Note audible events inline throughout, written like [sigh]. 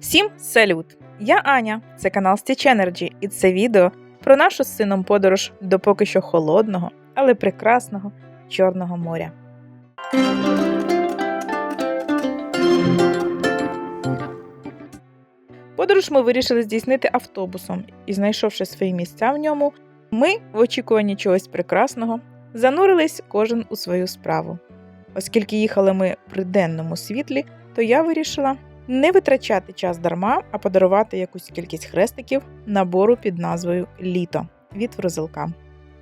Всім салют! Я Аня, це канал Stitch Energy, і це відео про нашу з сином подорож до поки що холодного, але прекрасного Чорного моря. Подорож ми вирішили здійснити автобусом і, знайшовши свої місця в ньому, ми, в очікуванні чогось прекрасного, занурились кожен у свою справу. Оскільки їхали ми при денному світлі, то я вирішила не витрачати час дарма, а подарувати якусь кількість хрестиків набору під назвою Літо від Фрузелка.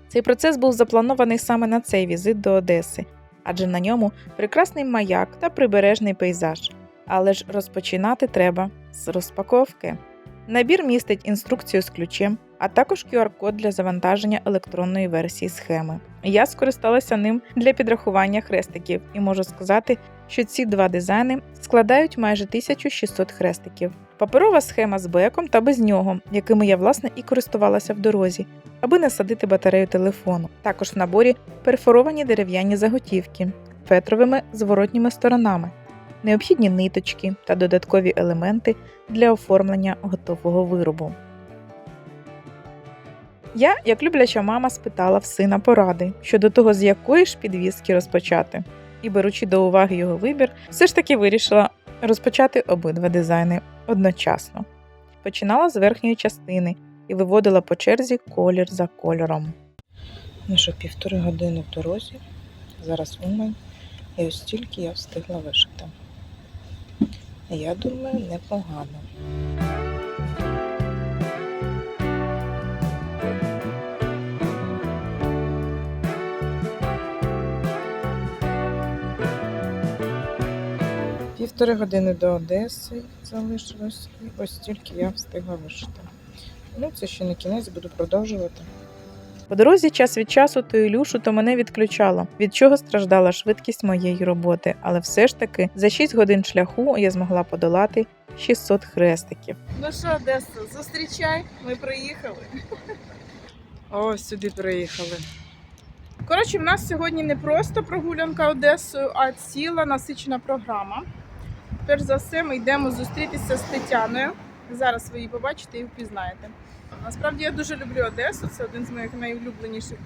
Цей процес був запланований саме на цей візит до Одеси, адже на ньому прекрасний маяк та прибережний пейзаж. Але ж розпочинати треба з розпаковки. Набір містить інструкцію з ключем, а також QR-код для завантаження електронної версії схеми. Я скористалася ним для підрахування хрестиків і можу сказати, що ці два дизайни складають майже 1600 хрестиків. Паперова схема з беком та без нього, якими я власне і користувалася в дорозі, аби не садити батарею телефону. Також в наборі перфоровані дерев'яні заготівки фетровими зворотніми сторонами, необхідні ниточки та додаткові елементи для оформлення готового виробу. Я, як любляча мама, спитала в сина поради щодо того, з якої ж підвіски розпочати. І, беручи до уваги його вибір, все ж таки вирішила розпочати обидва дизайни одночасно. Починала з верхньої частини і виводила по черзі колір за кольором. Ну що, півтори години в дорозі, зараз умень, і ось стільки я встигла вишити. Я думаю, непогано. Півтори години до Одеси залишилось, і ось стільки я встигла вишити. Ну, це ще не кінець, буду продовжувати. По дорозі час від часу то Ілюшу, то мене відключало, від чого страждала швидкість моєї роботи, але все ж таки за 6 годин шляху я змогла подолати 600 хрестиків. Ну що, Одеса, зустрічай, ми приїхали. О, сюди приїхали. Коротше, в нас сьогодні не просто прогулянка Одесою, а ціла насичена програма. Перш за все, ми йдемо зустрітися з Тетяною. Зараз ви її побачите і впізнаєте. Насправді я дуже люблю Одесу, це один з моїх найулюбленіших,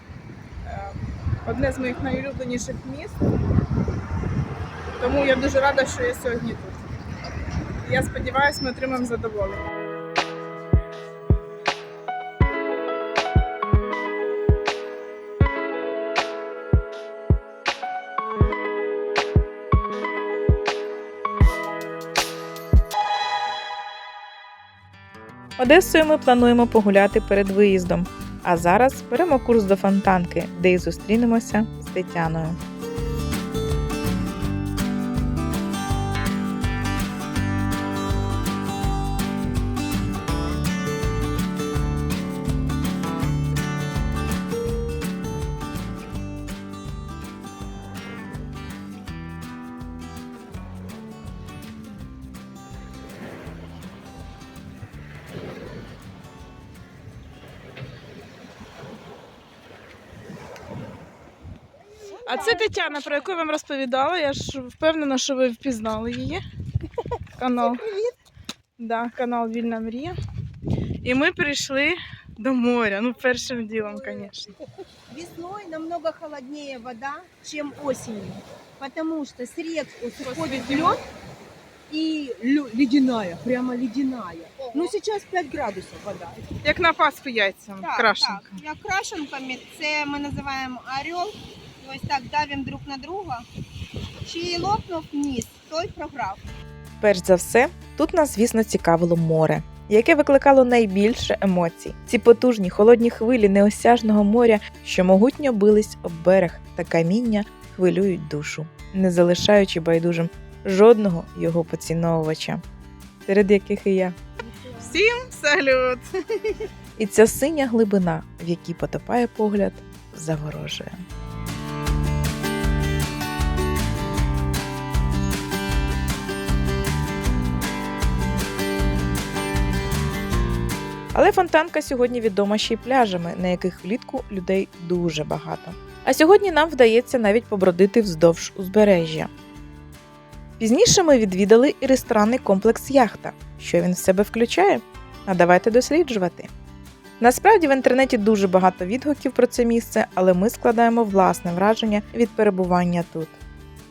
е, одне з моїх найулюбленіших міст. Тому я дуже рада, що я сьогодні тут. Я сподіваюся, ми отримаємо задоволення. Одесою ми плануємо погуляти перед виїздом. А зараз беремо курс до Фонтанки, де і зустрінемося з Тетяною. А це Тетяна, про яку я вам розповідала. Я ж впевнена, що ви впізнали її. Канал. Да, канал Вільна Мрія. І ми прийшли до моря. Ну, першим ділом, звісно. Весной намного холоднее вода, чем осенью, потому что с рек сходит лед и лё- ледяная, прямо ледяная. Ну сейчас 5 градусов вода. Як на Пасху яйцям, крашенка. так. Крашенками, це ми називаємо орел. І Ось так давимо друг на друга. Чий лопнув вниз, той програв. Перш за все, тут нас, звісно, цікавило море, яке викликало найбільше емоцій. Ці потужні холодні хвилі неосяжного моря, що могутньо бились об берег та каміння, хвилюють душу, не залишаючи байдужим жодного його поціновувача, серед яких і я. Всім салют! І ця синя глибина, в якій потопає погляд, заворожує. Але фонтанка сьогодні відома ще й пляжами, на яких влітку людей дуже багато. А сьогодні нам вдається навіть побродити вздовж узбережжя. Пізніше ми відвідали і ресторанний комплекс Яхта. Що він в себе включає? А давайте досліджувати. Насправді в інтернеті дуже багато відгуків про це місце, але ми складаємо власне враження від перебування тут.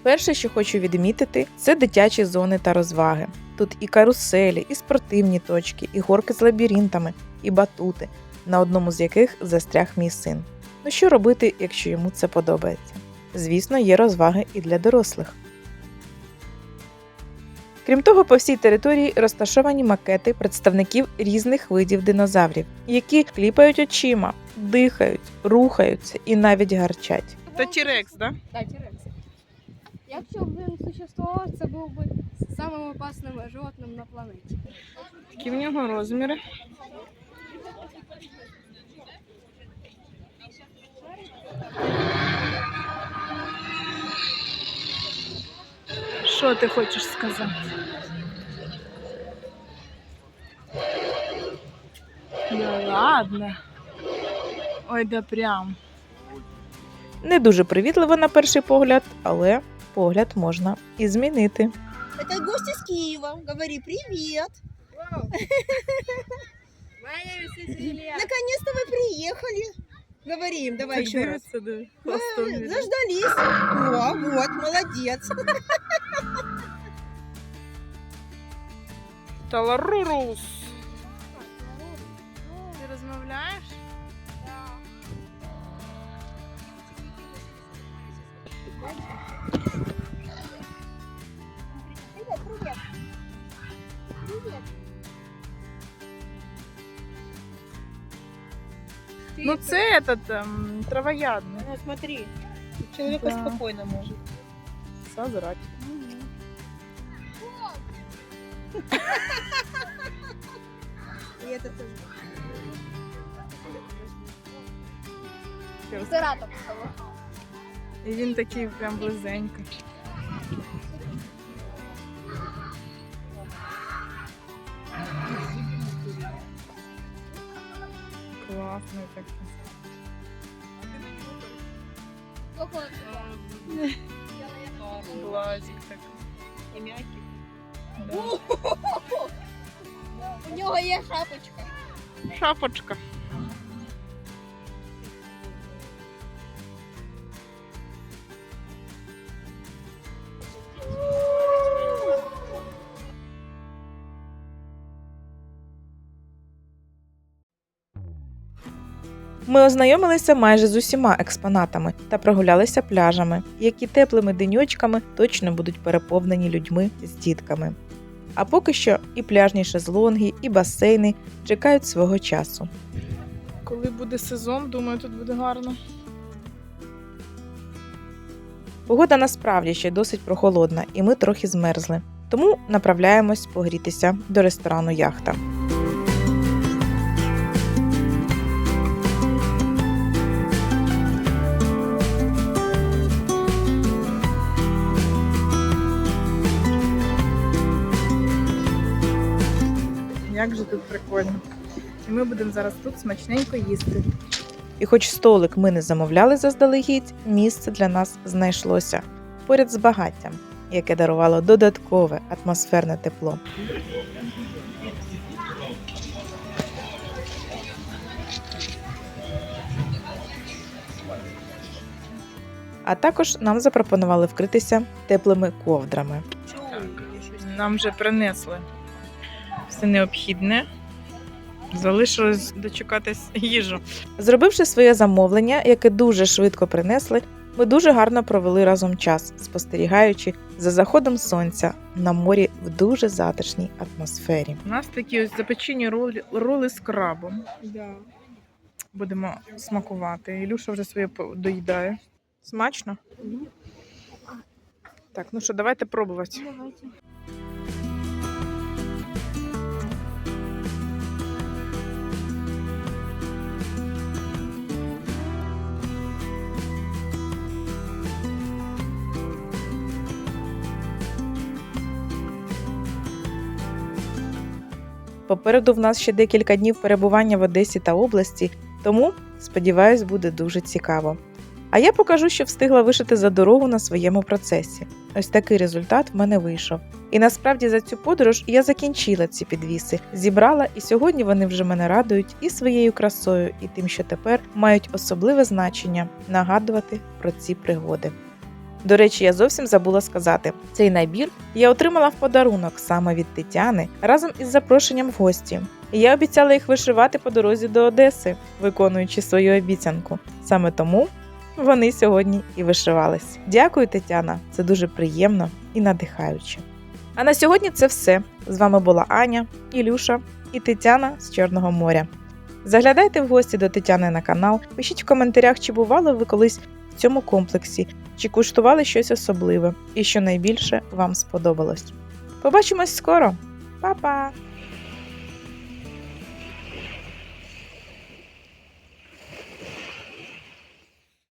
Перше, що хочу відмітити, це дитячі зони та розваги. Тут і каруселі, і спортивні точки, і горки з лабіринтами, і батути, на одному з яких застряг мій син. Ну що робити, якщо йому це подобається? Звісно, є розваги і для дорослих. Крім того, по всій території розташовані макети представників різних видів динозаврів, які кліпають очима, дихають, рухаються і навіть гарчать. Це Тірекс, да? Да. Якщо б він существував, це був би самим опасним животним на планеті. Які в нього розміри? Що ти хочеш сказати? Ну ладно. Ой, да прям. Не дуже привітливо на перший погляд, але погляд можна і змінити. Это гость из Киева. Говори привет. [laughs] Наконец-то вы приехали. Говори им, давай еще раз. Э, Заждались. О, вот, молодец. Таларурус. Ну це этот ем, травоядний. Ну, смотри, человека Да. спокойно может. Созрать. И это тоже. Цератопс. І він такий прям близенький. Класний такий. Глазик так. И м'який. У нього є шапочка. Шапочка. Ми ознайомилися майже з усіма експонатами та прогулялися пляжами, які теплими деньочками точно будуть переповнені людьми з дітками. А поки що і пляжні шезлонги, і басейни чекають свого часу. Коли буде сезон, думаю, тут буде гарно. Погода насправді ще досить прохолодна, і ми трохи змерзли. Тому направляємось погрітися до ресторану Яхта. Як же тут прикольно. І ми будемо зараз тут смачненько їсти. І хоч столик ми не замовляли заздалегідь, місце для нас знайшлося поряд з багаттям, яке дарувало додаткове атмосферне тепло. А також нам запропонували вкритися теплими ковдрами. Нам вже принесли все необхідне. Залишилось дочекатись їжу. Зробивши своє замовлення, яке дуже швидко принесли, ми дуже гарно провели разом час, спостерігаючи за заходом сонця на морі в дуже затишній атмосфері. У нас такі ось запечені роли, роли з крабом. Да. Будемо смакувати. Ілюша вже своє доїдає. Смачно? Так, ну що, давайте пробувати. Давайте. Попереду в нас ще декілька днів перебування в Одесі та області, тому, сподіваюсь, буде дуже цікаво. А я покажу, що встигла вишити за дорогу на своєму процесі. Ось такий результат в мене вийшов. І насправді за цю подорож я закінчила ці підвіси, зібрала, і сьогодні вони вже мене радують і своєю красою, і тим, що тепер мають особливе значення нагадувати про ці пригоди. До речі, я зовсім забула сказати: цей набір я отримала в подарунок саме від Тетяни разом із запрошенням в гості. І я обіцяла їх вишивати по дорозі до Одеси, виконуючи свою обіцянку. Саме тому вони сьогодні і вишивались. Дякую, Тетяна, це дуже приємно і надихаюче. А на сьогодні це все. З вами була Аня, Ілюша і Тетяна з Чорного моря. Заглядайте в гості до Тетяни на канал, пишіть в коментарях, чи бували ви колись в цьому комплексі, чи куштували щось особливе, і що найбільше вам сподобалось. Побачимось скоро! Па-па!